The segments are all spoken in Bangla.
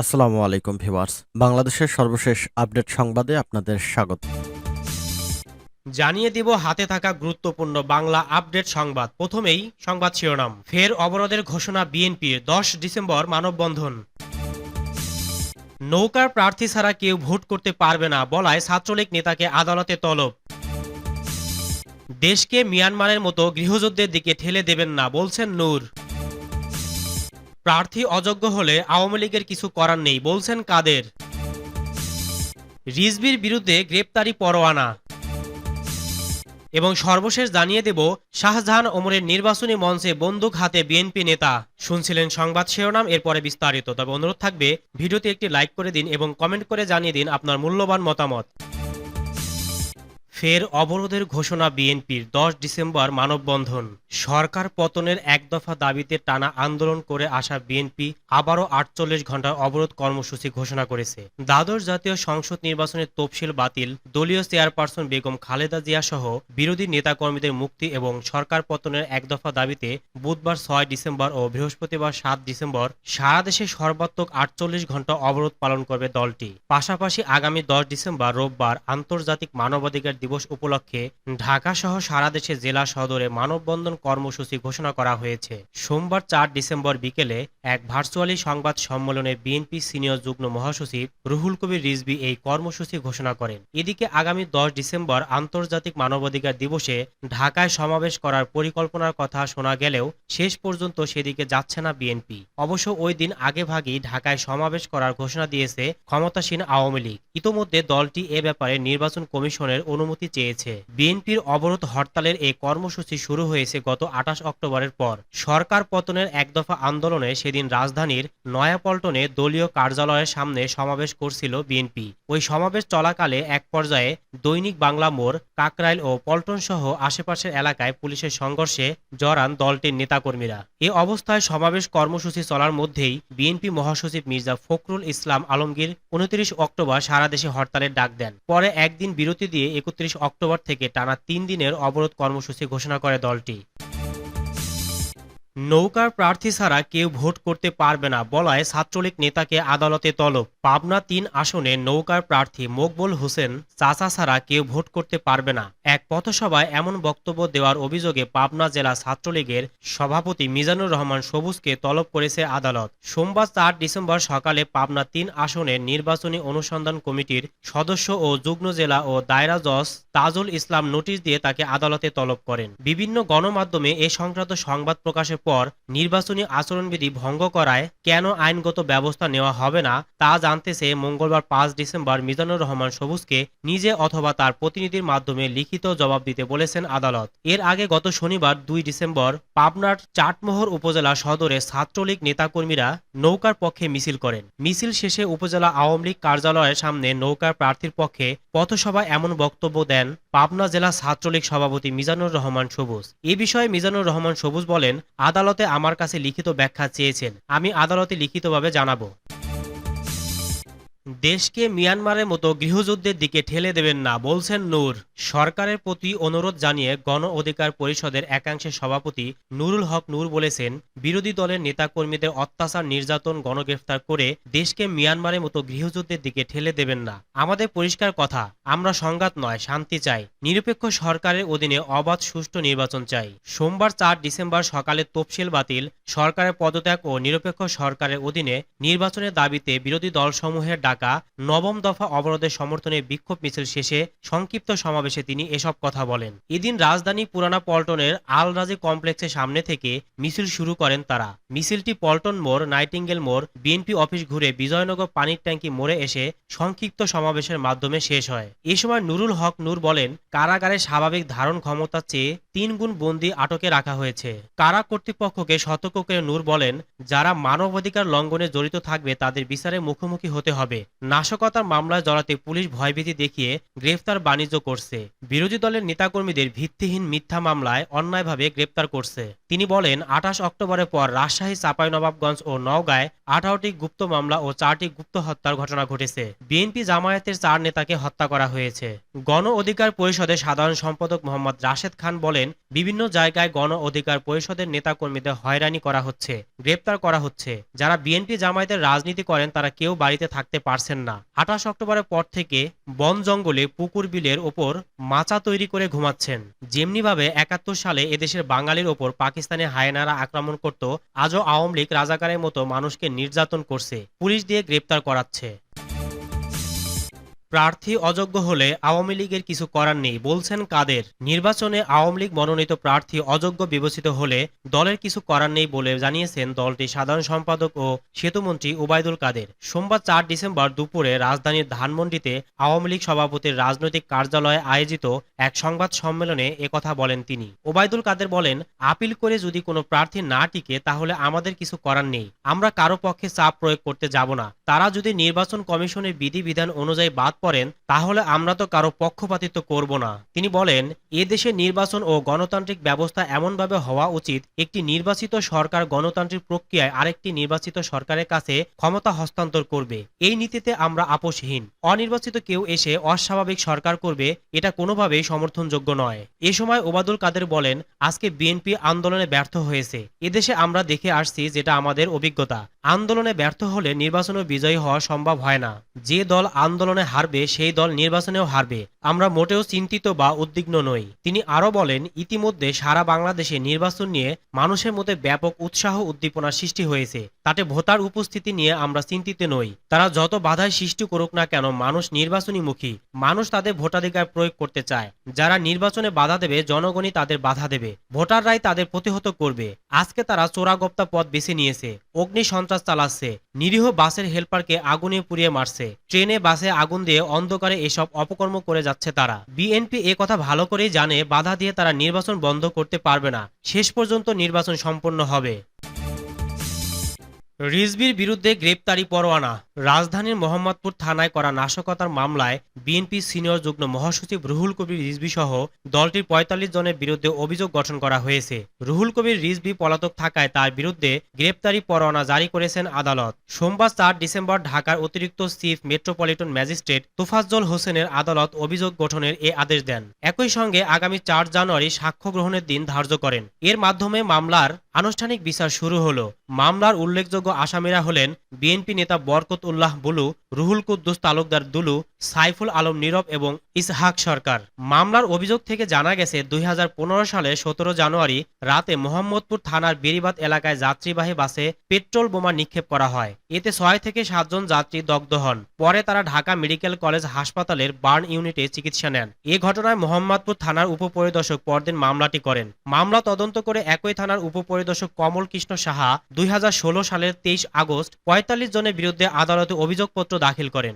আসসালামু আলাইকুম ভিউয়ার্স। বাংলাদেশের সর্বশেষ আপডেট সংবাদে আপনাদের স্বাগত। জানিয়ে দিব হাতে থাকা গুরুত্বপূর্ণ বাংলা আপডেট সংবাদ। প্রথমেই সংবাদ শিরোনাম। ফের অবরোধের ঘোষণা বিএনপির, দশ ডিসেম্বর মানববন্ধন। নৌকার প্রার্থী ছাড়া কেউ ভোট করতে পারবে না বলায় ছাত্রলীগ নেতাকে আদালতে তলব। দেশকে মিয়ানমারের মতো গৃহযুদ্ধের দিকে ঠেলে দেবেন না, বলছেন নূর। প্রার্থী অযোগ্য হলে আওয়ামী লীগের কিছু করার নেই, বলছেন কাদের? রিজবির বিরুদ্ধে গ্রেপ্তারি পরোয়ানা। এবং সর্বশেষ জানিয়ে দেব, শাহজাহান ওমরের নির্বাচনী মঞ্চে বন্দুক হাতে বিএনপি নেতা। শুনছিলেন সংবাদ শিরোনাম, এরপরে বিস্তারিত। তবে অনুরোধ থাকবে, ভিডিওতে একটি লাইক করে দিন এবং কমেন্ট করে জানিয়ে দিন আপনার মূল্যবান মতামত। ফের অবরোধের ঘোষণা বিএনপির। দশ ডিসেম্বর মানববন্ধন। সরকার পতনের এক দফা দাবিতে টানা আন্দোলন করে আসা বিএনপি আবারও আটচল্লিশ ঘণ্টার অবরোধ কর্মসূচি ঘোষণা করেছে। দ্বাদশ জাতীয় সংসদ নির্বাচনের তফসিল বাতিল, দলীয় চেয়ারপারসন বেগম খালেদা জিয়া সহ বিরোধী নেতাকর্মীদের মুক্তি এবং সরকার পতনের এক দফা দাবিতে বুধবার ছয় ডিসেম্বর ও বৃহস্পতিবার সাত ডিসেম্বর সারা দেশে সর্বাত্মক আটচল্লিশ ঘণ্টা অবরোধ পালন করবে দলটি। পাশাপাশি আগামী দশ ডিসেম্বর রোববার আন্তর্জাতিক মানবাধিকার দিবস উপলক্ষে ঢাকা সহ সারা দেশে জেলা সদরে মানববন্ধন কর্মসূচি ঘোষণা করা হয়েছে। সোমবার চার ডিসেম্বর বিকেলে এক ভার্চুয়ালি সংবাদ সম্মেলনে বিএনপি সিনিয়র যুগ্ম মহাসচিব রুহুল কবির রিজবি এই কর্মসূচি ঘোষণা করেন। এদিকে আগামী দশ ডিসেম্বর আন্তর্জাতিক মানবাধিকার দিবসে ঢাকায় সমাবেশ করার পরিকল্পনার কথা শোনা গেলেও শেষ পর্যন্ত সেদিকে যাচ্ছে না বিএনপি। অবশ্য ওই দিন আগেভাগেই ঢাকায় সমাবেশ করার ঘোষণা দিয়েছে ক্ষমতাসীন আওয়ামী লীগ। ইতোমধ্যে দলটি এ ব্যাপারে নির্বাচন কমিশনের অনুমতি চেয়েছে। বিএনপির অবরোধ হরতালের এই কর্মসূচি শুরু হয়েছে গত আঠাশ অক্টোবরের পর। সরকার পতনের এক দফা আন্দোলনে সেদিন রাজধানীর নয়াপল্টনে দলীয় কার্যালয়ের সামনে সমাবেশ করছিল বিএনপি। ওই সমাবেশ চলাকালে এক পর্যায়ে দৈনিক বাংলা মোড়, কাকরাইল ও পল্টন সহ আশেপাশের এলাকায় পুলিশের সংঘর্ষে জড়ান দলটির নেতাকর্মীরা। এ অবস্থায় সমাবেশ কর্মসূচি চলার মধ্যেই বিএনপি মহাসচিব মির্জা ফখরুল ইসলাম আলমগীর উনত্রিশ অক্টোবর সারা দেশে হরতালের ডাক দেন। পরে একদিন বিরতি দিয়ে একত্রিশ অক্টোবর থেকে টানা তিন দিনের অবরোধ কর্মসূচি ঘোষণা করে দলটি। নৌকার প্রার্থী ছাড়া কেউ ভোট করতে পারবে না বলায় ছাত্রলীগ নেতাকে আদালতে তলব। পাবনা তিন আসনে নৌকার প্রার্থী মকবুল হোসেন চাচা ছাড়া কেউ ভোট করতে পারবে না। এক পথসভায় এমন বক্তব্য দেওয়ার অভিযোগে পাবনা জেলা ছাত্রলীগের সভাপতি মিজানুর রহমান সবুজকে তলব করেছে আদালত। সোমবার চার ডিসেম্বর সকালে পাবনা তিন আসনের নির্বাচনী অনুসন্ধান কমিটির সদস্য ও যুগ্ম জেলা ও দায়রা জজ তাজুল ইসলাম নোটিশ দিয়ে তাকে আদালতে তলব করেন। বিভিন্ন গণমাধ্যমে এ সংক্রান্ত সংবাদ প্রকাশের পর নির্বাচনী আচরণবিধি ভঙ্গ করায় কেন আইনগত ব্যবস্থা নেওয়া হবে না তা জানতে চেয়ে মঙ্গলবার পাঁচ ডিসেম্বর মিজানুর রহমান সবুজকে নিজে অথবা তার প্রতিনিধির মাধ্যমে লিখিত জবাব দিতে বলেছেন আদালত। এর আগে গত শনিবার দুই ডিসেম্বর পাবনার চাটমোহর উপজেলা সদরে ছাত্রলীগ নেতাকর্মীরা নৌকার পক্ষে মিছিল করেন। মিছিল শেষে উপজেলা আওয়ামী লীগ কার্যালয়ের সামনে নৌকার প্রার্থীর পক্ষে পথসভায় এমন বক্তব্য দেন পাবনা জেলা ছাত্রলীগ সভাপতি মিজানুর রহমান সবুজ। এ বিষয়ে মিজানুর রহমান সবুজ বলেন আদালতে আমার কাছে লিখিত ব্যাখ্যা চেয়েছেন। আমি আদালতে লিখিতভাবে জানাব। দেশকে মিয়ানমারের মতো গৃহযুদ্ধের দিকে ঠেলে দেবেন না, বলছেন নূর। সরকারের প্রতি অনুরোধ জানিয়ে গণ অধিকার পরিষদের একাংশের সভাপতি নুরুল হক নূর বলেছেন, বিরোধী দলের নেতাকর্মীদের অত্যাচার, নির্যাতন, গণগ্রেফতার করে দেশকে মিয়ানমারের মতো গৃহযুদ্ধের দিকে ঠেলে দেবেন না। আমাদের পরিষ্কার কথা, আমরা সংঘাত নয়, শান্তি চাই। নিরপেক্ষ সরকারের অধীনে অবাধ সুষ্ঠু নির্বাচন চাই। সোমবার চার ডিসেম্বর সকালে তফসিল বাতিল, সরকারের পদত্যাগ ও নিরপেক্ষ সরকারের অধীনে নির্বাচনের দাবিতে বিরোধী দলসমূহের ডাকা নবম দফা অবরোধের সমর্থনে বিক্ষোভ মিছিল শেষে সংক্ষিপ্ত সমাবেশে তিনি এসব কথা বলেন। এদিন রাজধানী পুরানা পল্টনের আল রাজি কমপ্লেক্সের সামনে থেকে মিছিল শুরু করেন তারা। মিছিলটি পল্টন মোড়, নাইটিঙ্গেল মোড়, বিএনপি অফিস ঘুরে বিজয়নগর পানির ট্যাঙ্কি মোড়ে এসে সংক্ষিপ্ত সমাবেশের মাধ্যমে শেষ হয়। এ সময় নুরুল হক নূর বলেন, কারাগারে স্বাভাবিক ধারণ ক্ষমতার চেয়ে তিন গুণ বন্দি আটকে রাখা হয়েছে। কারা কর্তৃপক্ষকে সতর্ক করে নূর বলেন, যারা মানবাধিকার লঙ্ঘনে জড়িত থাকবে তাদের বিচারে মুখোমুখি হতে হবে। নাশকতার মামলায় জড়াতে পুলিশ ভয়ভীতি দেখিয়ে গ্রেফতার বাণিজ্য করছে। বিরোধী দলের নেতাকর্মীদের ভিত্তিহীন মিথ্যা মামলায় অন্যায়ভাবে গ্রেপ্তার করছে। তিনি বলেন, আঠাশ অক্টোবরের পর রাজশাহী, চাঁপাইনবাবগঞ্জ ও নওগাঁয় আঠারোটি গুপ্ত মামলা ও চারটি গুপ্ত হত্যার ঘটনা ঘটেছে। বিএনপি জামায়াতের চার নেতাকে হত্যা করা হয়েছে। গণ অধিকার পরিষদের সাধারণ সম্পাদক মোহাম্মদ রাশেদ খান বলেন, বিভিন্ন জায়গায় গণ অধিকার পরিষদের নেতাকর্মীদের হয়রানি করা হচ্ছে, গ্রেপ্তার করা হচ্ছে। যারা বিএনপি জামায়াতের রাজনীতি করেন, তারা কেউ বাড়িতে থাকতে পারছেন না। আঠাশ অক্টোবরের পর থেকে বন জঙ্গলে পুকুর বিলের ওপর মাচা তৈরি করে ঘুমাচ্ছেন। যেমনিভাবে একাত্তর সালে এদেশের বাঙালির ওপর পাকিস্তানি হায়নারা আক্রমণ করত, আজও আওয়ামী লীগ রাজাকারের মতো মানুষকে নির্যাতন করছে, পুলিশ দিয়ে গ্রেপ্তার করাচ্ছে। প্রার্থী অযোগ্য হলে আওয়ামী লীগের কিছু করার নেই, বলছেন কাদের। নির্বাচনে আওয়ামী লীগ মনোনীত প্রার্থী অযোগ্য বিবেচিত হলে দলের কিছু করার নেই বলে জানিয়েছেন দলটির সাধারণ সম্পাদক ও সেতুমন্ত্রী ওবায়দুল কাদের। সোমবার চার ডিসেম্বর দুপুরে রাজধানীর ধানমন্ডিতে আওয়ামী লীগ সভাপতির রাজনৈতিক কার্যালয়ে আয়োজিত এক সংবাদ সম্মেলনে একথা বলেন তিনি। ওবায়দুল কাদের বলেন, আপিল করে যদি কোনো প্রার্থী না টিকে, তাহলে আমাদের কিছু করার নেই। আমরা কারও পক্ষে চাপ প্রয়োগ করতে যাব না। তারা যদি নির্বাচন কমিশনের বিধিবিধান অনুযায়ী বাদ পড়েন তাহলে আমরা তো কারও পক্ষপাতিত্ব করব না। তিনি বলেন, এ দেশে নির্বাচন ও গণতান্ত্রিক ব্যবস্থা এমনভাবে হওয়া উচিত, একটি নির্বাচিত সরকার গণতান্ত্রিক প্রক্রিয়ায় আরেকটি নির্বাচিত সরকারের কাছে ক্ষমতা হস্তান্তর করবে। এই নীতিতে আমরা আপোষহীন। অনির্বাচিত কেউ এসে অস্বাভাবিক সরকার করবে, এটা কোনোভাবেই সমর্থনযোগ্য নয়। এ সময় ওবাদুল কাদের বলেন, আজকে বিএনপি আন্দোলনে ব্যর্থ হয়েছে। এদেশে আমরা দেখে আসছি যেটা আমাদের অভিজ্ঞতা। আন্দোলনে ব্যর্থ হলে নির্বাচনে বিজয়ী হওয়া সম্ভব হয় না। যে দল আন্দোলনে হারবে সেই দল নির্বাচনেও হারবে। আমরা মোটেও চিন্তিত বা উদ্বিগ্ন নই। তিনি আরও বলেন, ইতিমধ্যে সারা বাংলাদেশে নির্বাচন নিয়ে মানুষের মধ্যে ব্যাপক উৎসাহ উদ্দীপনা সৃষ্টি হয়েছে। তাতে ভোটার উপস্থিতি নিয়ে আমরা চিন্তিত নই। তারা যত বাধায় সৃষ্টি করুক না কেন, মানুষ নির্বাচনী মুখী। মানুষ তাদের ভোটাধিকার প্রয়োগ করতে চায়। যারা নির্বাচনে বাধা দেবে, জনগণই তাদের বাধা দেবে। ভোটাররাই তাদের প্রতিহত করবে। আজকে তারা চোরাগপ্তা পথ বেছে নিয়েছে। অগ্নি সন্ত্রাস চালাচ্ছে। নিরীহ বাসের হেলপারকে আগুনে পুড়িয়ে মারছে। ট্রেনে, বাসে আগুন দিয়ে অন্ধকারে এসব অপকর্ম করে যাচ্ছে তারা। বিএনপি এ কথা ভালো করেই জানে, বাধা দিয়ে তারা নির্বাচন বন্ধ করতে পারবে না। শেষ পর্যন্ত নির্বাচন সম্পন্ন হবে। রিজবির বিরুদ্ধে গ্রেপ্তারি পরোয়ানা। রাজধানীর মোহাম্মদপুর থানায় করা নাশকতার মামলায় বিএনপি সিনিয়র যুগ্ম মহাসচিব রুহুল কবির রিজবি সহ দলটির পঁয়তাল্লিশ জনের বিরুদ্ধে অভিযোগ গঠন করা হয়েছে। রুহুল কবির রিজবি পলাতক থাকায় তার বিরুদ্ধে গ্রেপ্তারি পরোয়ানা জারি করেছেন আদালত। সোমবার চার ডিসেম্বর ঢাকার অতিরিক্ত চিফ মেট্রোপলিটন ম্যাজিস্ট্রেট তোফাজ্জল হোসেনের আদালত অভিযোগ গঠনের এ আদেশ দেন। একই সঙ্গে আগামী চার জানুয়ারি সাক্ষ্য গ্রহণের দিন ধার্য করেন। এর মাধ্যমে মামলার আনুষ্ঠানিক বিচার শুরু হলো। মামলার উল্লেখযোগ্য আসামিরা হলেন বিএনপি নেতা বরকত উল্লাহ বুলু, রুহুল কুদ্দুস তালুকদার দুলু, সাইফুল আলম নীরব এবং ইসহাক সরকার। মামলার অভিযোগ থেকে জানা গেছে, দুই সালে সতেরো জানুয়ারি রাতে মোহাম্মদপুর থানার বেরিবাদ এলাকায় যাত্রীবাহী বাসে পেট্রোল বোমা নিক্ষেপ করা হয়। এতে ছয় থেকে সাতজন যাত্রী দগ্ধ হন। পরে তারা ঢাকা মেডিকেল কলেজ হাসপাতালের বার্ন ইউনিটে চিকিৎসা নেন। এ ঘটনায় মোহাম্মদপুর থানার উপপরিদর্শক পরদিন মামলাটি করেন। মামলা তদন্ত করে একই থানার উপপরিদর্শক কমল কৃষ্ণ সাহা দুই হাজার ষোলো সালের তেইশ আগস্ট পঁয়তাল্লিশ জনের বিরুদ্ধে আদালতে অভিযোগপত্র দাখিল করেন।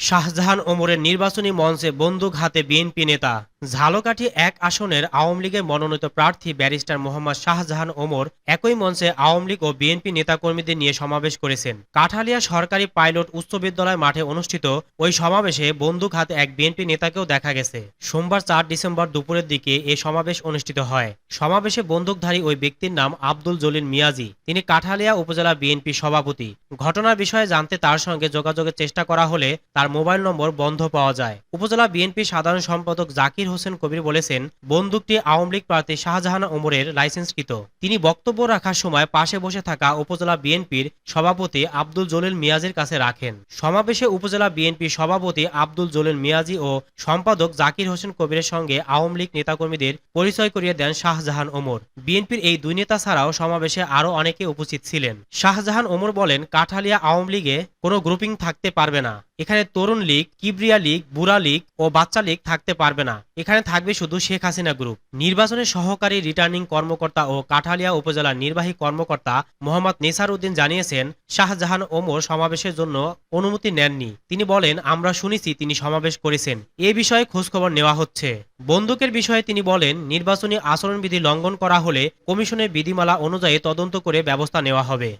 শাহজাহান ওমরের নির্বাচনী মঞ্চে বন্দুক হাতে বিএনপি নেতা। ঝালকাঠি এক আসনের আওয়ামী লীগের মনোনীত প্রার্থী ব্যারিস্টার মোহাম্মদ শাহজাহান ওমর একই মঞ্চে আওয়ামী লীগ ও বিএনপি নেতাকর্মীদের নিয়ে সমাবেশ করেছেন। কাঠালিয়া সরকারি পাইলট উচ্চ বিদ্যালয় মাঠে অনুষ্ঠিত ওই সমাবেশে বন্দুক হাতে এক বিএনপি নেতাকেও দেখা গেছে। সোমবার চার ডিসেম্বর দুপুরের দিকে এ সমাবেশ অনুষ্ঠিত হয়। সমাবেশে বন্দুকধারী ওই ব্যক্তির নাম আব্দুল জলিল মিয়াজি। তিনি কাঠালিয়া উপজেলা বিএনপি সভাপতি। ঘটনার বিষয়ে জানতে তার সঙ্গে যোগাযোগের চেষ্টা করা হলে তার মোবাইল নম্বর বন্ধ পাওয়া যায়। উপজেলা বিএনপি সাধারণ সম্পাদক জাকির হোসেন কবির বলেছেন, বন্দুকটি আওয়ামী লীগ প্রার্থী শাহজাহান ওমরের লাইসেন্সকৃত। তিনি বক্তব্য রাখার সময় পাশে বসে থাকা উপজেলা বিএনপির সভাপতি আব্দুল জলিল মিয়াজের কাছে রাখেন। সমাবেশে উপজেলা বিএনপি সভাপতি আব্দুল জলিল মিয়াজি ও সম্পাদক জাকির হোসেন কবিরের সঙ্গে আওয়ামী লীগ নেতাকর্মীদের পরিচয় করিয়ে দেন শাহজাহান ওমর। বিএনপির এই দুই নেতা ছাড়াও সমাবেশে আরও অনেকে উপস্থিত ছিলেন। শাহজাহান ওমর বলেন, কাঠালিয়া আওয়ামী লীগে কোনো গ্রুপিং থাকতে পারবে না। এখানে তরুণ লীগ, কিবরিয়া লীগ, বুড়া লীগ ও বাচ্চা লীগ থাকতে পারবে না। এখানে থাকবে শুধু শেখ হাসিনা গ্রুপ নির্বাচনের সহকারী রিটার্নিং কর্মকর্তা ও কাঠালিয়া উপজেলার নির্বাহী কর্মকর্তা মোহাম্মদ নেসার উদ্দিন জানিয়েছেন, শাহজাহান ওমর সমাবেশের জন্য অনুমতি নেননি। তিনি বলেন, আমরা শুনেছি তিনি সমাবেশ করেছেন। এ বিষয়ে খোঁজখবর নেওয়া হচ্ছে। বন্দুকের বিষয়ে তিনি বলেন, নির্বাচনী আচরণবিধি লঙ্ঘন করা হলে কমিশনের বিধিমালা অনুযায়ী তদন্ত করে ব্যবস্থা নেওয়া হবে।